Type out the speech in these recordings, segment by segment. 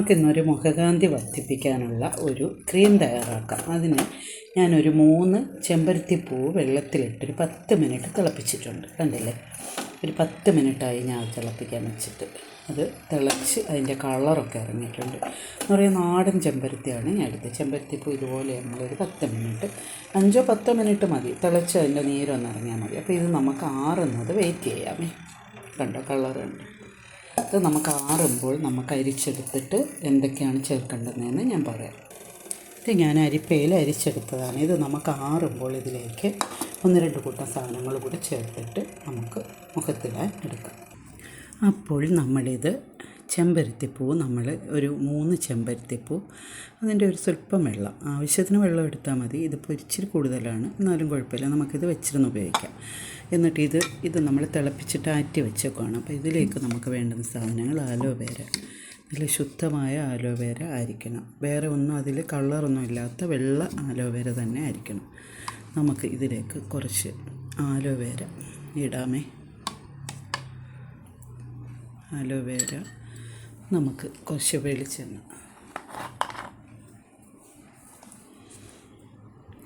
നമുക്കിന്നൊരു മുഖകാന്തി വർദ്ധിപ്പിക്കാനുള്ള ഒരു ക്രീം തയ്യാറാക്കാം. അതിന് ഞാനൊരു മൂന്ന് ചെമ്പരത്തിപ്പൂ വെള്ളത്തിലിട്ടൊരു പത്ത് മിനിറ്റ് തിളപ്പിച്ചിട്ടുണ്ട്. കണ്ടില്ലേ? ഒരു പത്ത് മിനിറ്റായി ഞാൻ തിളപ്പിക്കാൻ വെച്ചിട്ട്. അത് തിളച്ച് അതിന്റെ കളറൊക്കെ ഇറങ്ങിയിട്ടുണ്ട്. എന്ന് പറയുന്ന നാടൻ ചെമ്പരത്തിയാണ് ഞാൻ എടുത്തത്. ചെമ്പരത്തിപ്പൂ ഇതുപോലെ നമ്മളൊരു പത്ത് മിനിറ്റ് അഞ്ചോ പത്തോ മിനിറ്റ് മതി. തിളച്ച് അതിന്റെ നീരൊന്ന് ഇറങ്ങിയാൽ മതി. അപ്പോൾ ഇത് നമുക്ക് ആറുന്നത് വെയിറ്റ് ചെയ്യാമേ. കണ്ടോ? കളർ ഇത് നമുക്ക് ആറുമ്പോൾ നമുക്ക് അരിച്ചെടുത്തിട്ട് എന്തൊക്കെയാണ് ചേർക്കേണ്ടതെന്ന് ഞാൻ പറയാം. ഇത് ഞാൻ അരിപ്പയിൽ അരിച്ചെടുത്തതാണ്. ഇത് നമുക്ക് ആറുമ്പോൾ ഇതിലേക്ക് ഒന്ന് രണ്ട് കൂട്ടം സാധനങ്ങൾ കൂടി ചേർത്തിട്ട് നമുക്ക് മുഖത്തിടാൻ എടുക്കാം. അപ്പോൾ നമ്മളിത് ചെമ്പരത്തിപ്പൂ നമ്മൾ ഒരു മൂന്ന് ചെമ്പരത്തിപ്പൂ അതിന്റെ ഒരു സ്വല്പം വെള്ളം. ആവശ്യത്തിന് വെള്ളം എടുത്താൽ മതി. ഇതിപ്പോൾ ഇച്ചിരി കൂടുതലാണ്. എന്നാലും കുഴപ്പമില്ല. നമുക്കിത് വെച്ചിരുന്ന് ഉപയോഗിക്കാം. എന്നിട്ട് ഇത് ഇത് നമ്മൾ തിളപ്പിച്ചിട്ട് ആറ്റി വെച്ചേക്കുവാണ്. അപ്പോൾ ഇതിലേക്ക് നമുക്ക് വേണ്ടുന്ന സാധനങ്ങൾ ആലോവേര. നല്ല ശുദ്ധമായ ആലോവേര ആയിരിക്കണം. വേറെ ഒന്നും അതിൽ കളറൊന്നും ഇല്ലാത്ത വെള്ള ആലോവേര തന്നെ ആയിരിക്കണം. നമുക്ക് ഇതിലേക്ക് കുറച്ച് ആലോവേര ഇടാമേ. അലോവേര നമുക്ക് കുറച്ച് വെളിച്ചെണ്ണ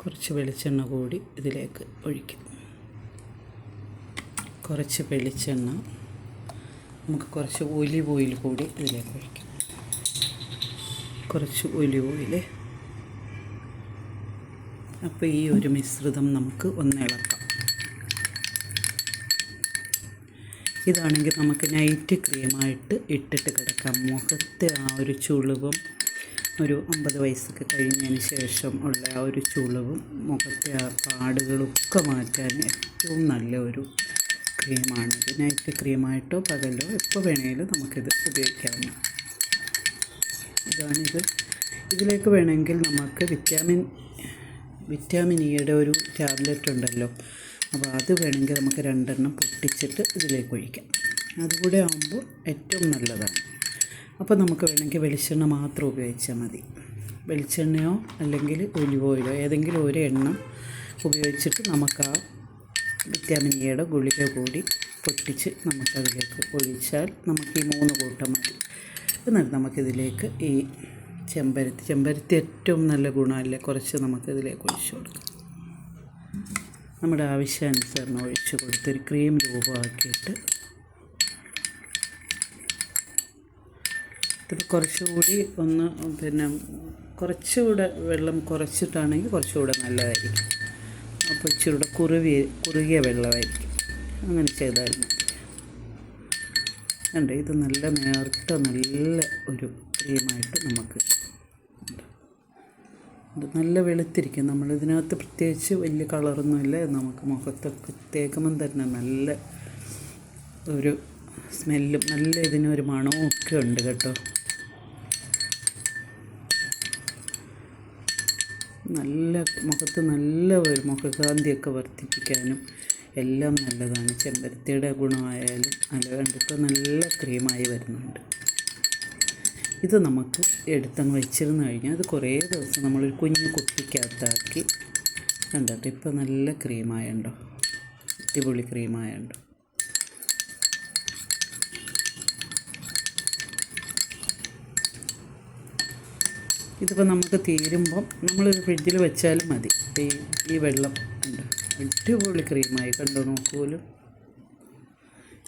കുറച്ച് വെളിച്ചെണ്ണ കൂടി ഇതിലേക്ക് ഒഴിക്കും. കുറച്ച് വെളിച്ചെണ്ണ നമുക്ക് കുറച്ച് ഒലിവ് ഓയിൽ കൂടി ഇതിലേക്ക് ഒഴിക്കാം. കുറച്ച് ഒലിവ് ഓയിൽ. അപ്പോൾ ഈ ഒരു മിശ്രിതം നമുക്ക് ഒന്ന് ഇളക്കാം. ഇതാണെങ്കിൽ നമുക്ക് നൈറ്റ് ക്രീമായിട്ട് ഇട്ടിട്ട് കിടക്കാം. മുഖത്തെ ആ ഒരു ചുളിവും ഒരു അമ്പത് വയസ്സൊക്കെ കഴിഞ്ഞതിന് ശേഷം ഉള്ള ആ ഒരു ചുളിവും മുഖത്തെ ആ പാടുകളൊക്കെ മാറ്റാൻ ഏറ്റവും നല്ല ഒരു ക്രീമാണ് ഇത് നൈറ്റ് ക്രീമായിട്ടോ പകലോ എപ്പോൾ വേണമെങ്കിലും നമുക്കിത് ഉപയോഗിക്കാവുന്ന ഇതാണിത്. ഇതിലേക്ക് വേണമെങ്കിൽ നമുക്ക് വിറ്റാമിൻ വിറ്റാമിൻ ഇയുടെ ഒരു ടാബ്ലറ്റ് ഉണ്ടല്ലോ. അപ്പോൾ അത് വേണമെങ്കിൽ നമുക്ക് രണ്ടെണ്ണം പൊട്ടിച്ചിട്ട് ഇതിലേക്ക് ഒഴിക്കാം. അതുകൂടെ ആകുമ്പോൾ ഏറ്റവും നല്ലതാണ്. അപ്പോൾ നമുക്ക് വേണമെങ്കിൽ വെളിച്ചെണ്ണ മാത്രം ഉപയോഗിച്ചാൽ മതി. വെളിച്ചെണ്ണയോ അല്ലെങ്കിൽ ഒലിവ് ഓയിലോ ഏതെങ്കിലും ഒരു എണ്ണ ഉപയോഗിച്ചിട്ട് നമുക്ക് ആ വിറ്റാമിൻ എയുടെ ഗുളിക കൂടി പൊട്ടിച്ച് നമുക്കതിലേക്ക് ഒഴിച്ചാൽ നമുക്ക് ഈ മൂന്ന് കൂട്ടം മതി. എന്നിട്ട് നമുക്കിതിലേക്ക് ഈ ചെമ്പരത്തി ചെമ്പരത്തി ഏറ്റവും നല്ല ഗുണമല്ലേ? കുറച്ച് നമുക്കിതിലേക്ക് ഒഴിച്ചു കൊടുക്കാം. നമ്മുടെ ആവശ്യാനുസരണം ഒഴിച്ച് കൊടുത്തൊരു ക്രീം രൂപമാക്കിയിട്ട് ഇത് കുറച്ചുകൂടി ഒന്ന് പിന്നെ കുറച്ചുകൂടെ വെള്ളം കുറച്ചിട്ടാണെങ്കിൽ കുറച്ചുകൂടെ നല്ലതായിരിക്കും. അപ്പോൾ ഇച്ചിരൂടെ കുറുവി കുറുകിയ വെള്ളമായിരിക്കും. അങ്ങനെ ചെയ്താൽ ഉണ്ട് ഇത് നല്ല നേർത്ത നല്ല ഒരു ക്രീമായിട്ട് നമുക്ക് ഇത് നല്ല വെളുത്തിരിക്കും. നമ്മൾ ഇതിനകത്ത് പ്രത്യേകിച്ച് വലിയ കളറൊന്നുമില്ല നമുക്ക് മുഖത്തൊക്കെ തേക്കുമ്പം തന്നെ നല്ല ഒരു സ്മെല്ലും നല്ല ഇതിനൊരു മണവും ഒക്കെ ഉണ്ട് കേട്ടോ. നല്ല മുഖത്ത് നല്ല ഒരു മുഖകാന്തിയൊക്കെ വർദ്ധിപ്പിക്കാനും എല്ലാം നല്ലതാണ്. ചെമ്പരത്തിയുടെ ഗുണമായാലും അല്ല കണ്ടിപ്പോൾ നല്ല ക്രീമായി വരുന്നുണ്ട്. ഇത് നമുക്ക് എടുത്തങ്ങ് വെച്ചിരുന്ന് കഴിഞ്ഞാൽ അത് കുറേ ദിവസം നമ്മളൊരു കുഞ്ഞു കുപ്പിക്കകത്താക്കി കണ്ടിട്ട് ഇപ്പോൾ നല്ല ക്രീമായുണ്ടോ അടിപൊളി ക്രീമായുണ്ടോ ഇതിപ്പോൾ നമുക്ക് തീരുമ്പം നമ്മളൊരു ഫ്രിഡ്ജിൽ വെച്ചാലും മതി. ഈ ഈ വെള്ളം ഉണ്ട്? അടിപൊളി ക്രീമായി. കണ്ടോ? നോക്കുമല്ലോ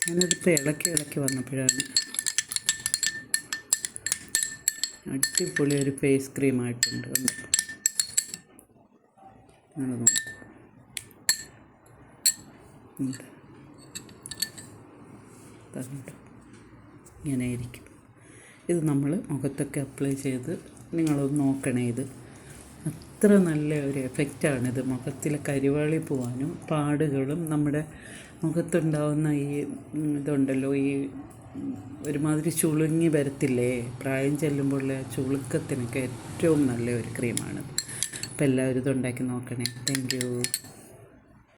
ഞാനിതിപ്പോൾ ഇളക്കി ഇളക്കി വന്നപ്പോഴാണ് അടിപൊളി ഒരു ഫേസ് ക്രീമായിട്ടുണ്ട് ആയിട്ടുണ്ട്. ഇങ്ങനെ ഇരിക്കും. ഇത് നമ്മൾ മുഖത്തൊക്കെ അപ്ലൈ ചെയ്ത് നിങ്ങളൊന്ന് നോക്കണേ ഇത്. അത്ര നല്ല ഒരു എഫക്റ്റാണിത് മുഖത്തിലെ കരിവാളി പോവാനും പാടുകളും നമ്മുടെ മുഖത്തുണ്ടാവുന്ന ഈ ഇതുണ്ടല്ലോ ഈ ഒരുമാതിരി ചുളുങ്ങി വരത്തില്ലേ? പ്രായം ചെല്ലുമ്പോഴുള്ള ചുളുക്കത്തിനൊക്കെ ഏറ്റവും നല്ല ഒരു ക്രീമാണ്. അപ്പോൾ എല്ലാവരും ഇതുണ്ടാക്കി നോക്കണേ. താങ്ക്